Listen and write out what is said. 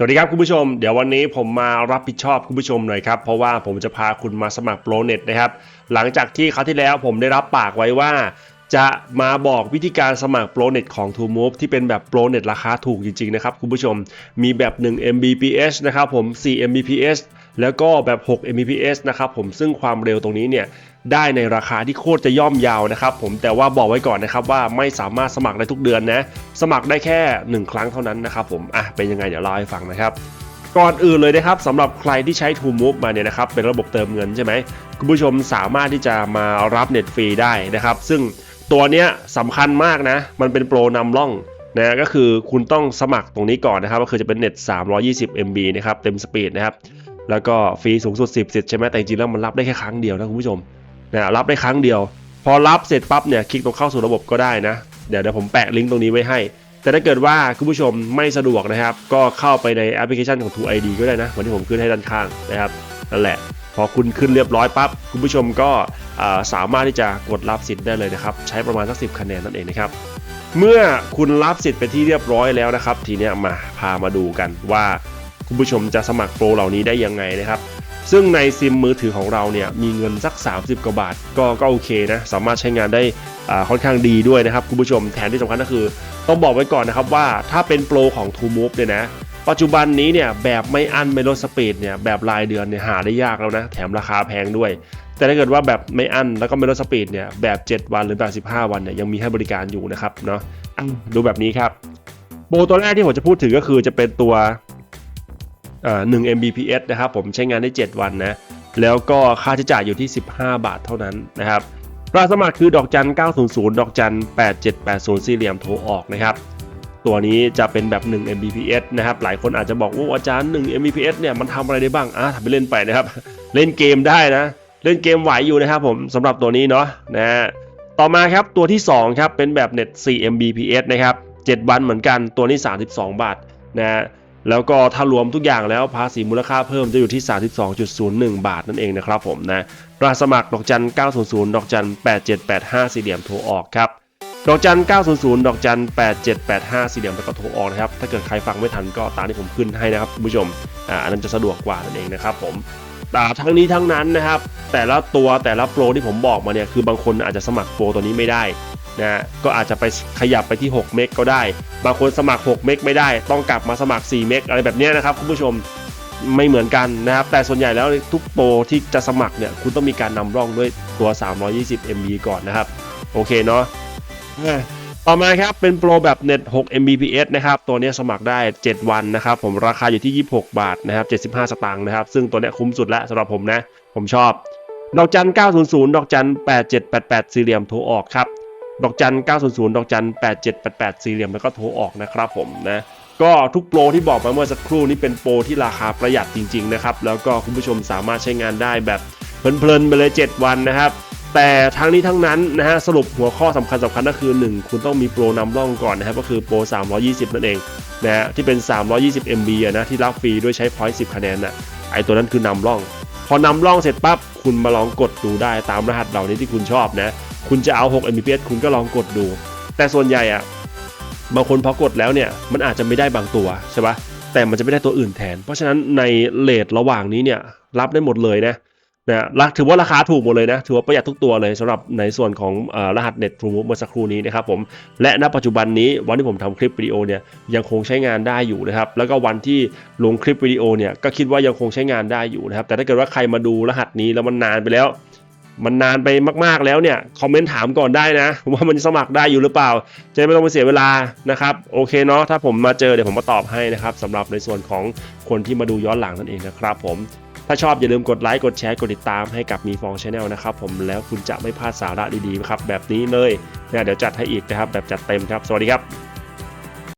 สวัสดีครับคุณผู้ชม เดี๋ยววันนี้ผมมารับผิดชอบคุณผู้ชมหน่อยครับ เพราะว่าผมจะพาคุณมาสมัครโปรเน็ตนะครับ หลังจากที่คราวที่แล้วผมได้รับปากไว้ว่า จะมาบอกวิธีการสมัครโปรเน็ตของ t o m o v e ที่เป็นแบบโปรเน็ตราคาถูกจริงๆนะครับคุณผู้ชมมีแบบ 1 Mbps นะครับผม4 Mbps แล้วก็แบบ 6 Mbps นะครับผมซึ่งความเร็วตรงนี้เนี่ยได้ในราคาที่โคตรจะย่อมยาวนะครับผมแต่ว่าบอกไว้ก่อนนะครับว่าไม่สามารถสมัครได้ทุกเดือนนะ สมัครได้แค่ 1 ครั้งเท่านั้นนะครับผมอะเป็นยังไงเดี๋ยวเล่าให้ฟังนะครับก่อนอื่นเลยนะครับสำหรับใครที่ใช้ t o m o v e มาเนี่ยนะครับเป็นระบบเติมเงินใช่ไหมคุณผู้ชมสามารถที่จะมารับเน็ตฟรีได้นะครับ ซึ่งตัวเนี้ยสำคัญมากนะ มันเป็นโปรนำร่องนะก็คือคุณต้องสมัครตรงนี้ก่อนนะครับ ก็คือจะเป็นเน็ต 320 MB นะครับเต็มสปีดนะครับ แล้วก็ฟรีสูงสุด 10สิทธิ์ใช่ไหมแต่จริงๆแล้วมันรับได้แค่ครั้งเดียวนะคุณผู้ชมนะรับได้ครั้งเดียว พอรับเสร็จปั๊บเนี่ยคลิกตรงเข้าสู่ระบบก็ได้นะ เดี๋ยวเดี๋ยวผมแปะลิงก์ตรงนี้ไว้ให้ แต่ถ้าเกิดว่าคุณผู้ชมไม่สะดวกนะครับ ก็เข้าไปในแอปพลิเคชันของ True ID ก็ได้นะเหมือนที่ผมขึ้นให้ด้านข้างนะครับนั่นแหละพอคุณขึ้นเรียบร้อยปั๊บคุณผู้ชมก็สามารถที่จะกดรับสิทธิ์ได้เลยนะครับ ใช้ประมาณสักสิคะแนนนั่นเองนะครับเมื่อคุณรับสิทธิ์เป็นที่เรียบร้อยแล้วนะครับ ทีนี้มาพามาดูกันว่า คุณผู้ชมจะสมัครโปรเหล่านี้ได้ยังไงนะครับ ซึ่งในซิมมือถือของเราเนี่ยมีเงินสัก 30 กว่าบาท ก็ก็โอเคนะสามารถใช้งานได้ค่อนข้างดีด้วยนะครับคุณผู้ชมแถมที่สำคัญก็คือ ต้องบอกไว้ก่อนนะครับว่าถ้าเป็นโปรของ t o m o v e เนี่ยนะปัจจุบันนี้เนี่ยแบบไม่อั้นไม่ลดสปีดเนี่ยแบบรายเดือนเนี่ยหาได้ยากแล้วนะแถมราคาแพงด้วย แต่ถ้าเกิดว่าแบบไม่อั้นแล้วก็ไม่ลดสปีดเนี่ยแบบ 7 วันหรือแบบ15 วันเนี่ยยังมีให้บริการอยู่นะครับเนาะอะดูแบบนี้ครับโปรตัวแรกที่ผมจะพูดถึงก็คือจะเป็นตัว่1 Mbps นะครับผมใช้งานได้ 7 วันนะแล้วก็ค่าใช้จ่ายอยู่ที่ 15 บาทเท่านั้นนะครับรายสมัครคือดอกจัน 900 ดอกจัน 8780 สี่เหลี่ยมโทรออกนะครับตัวนี้จะเป็นแบบ 1 Mbps นะครับ หลายคนอาจจะบอกว่าอาจารย์ 1 Mbps เนี่ยมันทำอะไรได้บ้าง อะทำไปเล่นไปนะครับ เล่นเกมได้นะ เล่นเกมไหวอยู่นะครับผมสำหรับตัวนี้เนาะนะฮะต่อมาครับตัวที่ 2 ครับ เป็นแบบเน็ต4 Mbps นะครับ 7 วันเหมือนกันตัวนี้ 32 บาทนะฮะ แล้วก็ถ้ารวมทุกอย่างแล้วภาษีมูลค่าเพิ่มจะอยู่ที่ 32.01 บาทนั่นเองนะครับผมนะรหัสสมัครดอกจัน 900 ดอกจัน 8785 สี่เหลี่ยมโทรออกครับ ดอกจัน 900 ดอกจัน 8785 สี่เหลี่ยมแล้วก็โทรออกนะครับ ถ้าเกิดใครฟังไม่ทันก็ตามที่ผมขึ้นให้นะครับคุณผู้ชม อ่าอันนั้นจะสะดวกกว่านั่นเองนะครับผมแต่ทั้งนี้ทั้งนั้นนะครับ แต่ละตัวแต่ละโปรที่ผมบอกมาเนี่ยคือบางคนอาจจะสมัครโปรตัวนี้ไม่ได้ นะก็อาจจะไปขยับไปที่ 6 เมกก็ได้ บางคนสมัคร 6 เมกไม่ได้ ต้องกลับมาสมัคร 4 เมกอะไรแบบนี้นะครับคุณผู้ชมไม่เหมือนกันนะครับ แต่ส่วนใหญ่แล้วทุกโปรที่จะสมัครเนี่ยคุณต้องมีการนำร่องด้วยตัว 320 MB ก่อนนะครับ โอเคเนาะต่อมาครับเป็นโปรแบบเน็ต 6 Mbps นะครับ ตัวนี้สมัครได้ 7 วันนะครับ ผมราคาอยู่ที่ 26 บาทนะครับ 75 สตางค์นะครับ ซึ่งตัวนี้คุ้มสุดแล้วสำหรับผมนะ ผมชอบ ดอกจัน 900 ดอกจัน 8788 สี่เหลี่ยมโทรออกครับ ดอกจัน 900 ดอกจัน 8788 สี่เหลี่ยมแล้วก็โทรออกนะครับผมนะก็ทุกโปรที่บอกมาเมื่อสักครู่นี้เป็นโปรที่ราคาประหยัดจริงๆนะครับแล้วก็คุณผู้ชมสามารถใช้งานได้แบบเพลินๆไปเลย 7 วันนะครับแต่ทั้งนี้ทั้งนั้นนะฮะสรุปหัวข้อสำคัญสำคัญก็คือ 1 คุณต้องมีโปรนำร่องก่อนนะครับก็คือโปร 320 นั่นเองนะฮะที่เป็น 320 MB อะนะที่รับฟรีด้วยใช้ point 10 คะแนนน่ะไอตัวนั้นคือนำร่อง พอนำร่องเสร็จปั๊บคุณมาลองกดดูได้ตามรหัสเหล่านี้ที่คุณชอบนะ คุณจะเอา 6 Mbps คุณก็ลองกดดู แต่ส่วนใหญ่อะบางคนพอกดแล้วเนี่ยมันอาจจะไม่ได้บางตัวใช่ปะแต่มันจะไม่ได้ตัวอื่นแทน เพราะฉะนั้นในเลทระหว่างนี้เนี่ยรับได้หมดเลยนะนะรักถือว่าราคาถูกหมดเลยนะ ถือว่าประหยัดทุกตัวเลยสำหรับในส่วนของอรหัสเน็ตทรูมูฟเมื่อสักครู่นี้นะครับผม และณปัจจุบันนี้วันที่ผมทำคลิปวิดีโอเนี่ยยังคงใช้งานได้อยู่นะครับ แล้วก็วันที่ลงคลิปวิดีโอเนี่ยก็คิดว่ายังคงใช้งานได้อยู่นะครับ แต่ถ้าเกิดว่าใครมาดูรหัสนี้แล้วมันนานไปแล้ว มันนานไปมากๆแล้วเนี่ยคอมเมนต์ถามก่อนได้นะ ว่ามันสมัครได้อยู่หรือเปล่า จะไม่ต้องไปเสียเวลานะครับโอเคเนาะถ้าผมมาเจอเดี๋ยวผมมาตอบให้นะครับสำหรับในส่วนของคนที่มาดูย้อนหลังนั่นเองนะครับผมถ้าชอบอย่าลืมกดไลค์กดแชร์กดติดตามให้กับมีฟองชาแนลนะครับผมแล้วคุณจะไม่พลาดสาระดีๆครับแบบนี้เลยเนี่ยเดี๋ยวจัดให้อีกนะครับแบบจัดเต็มครับสวัสดีครับ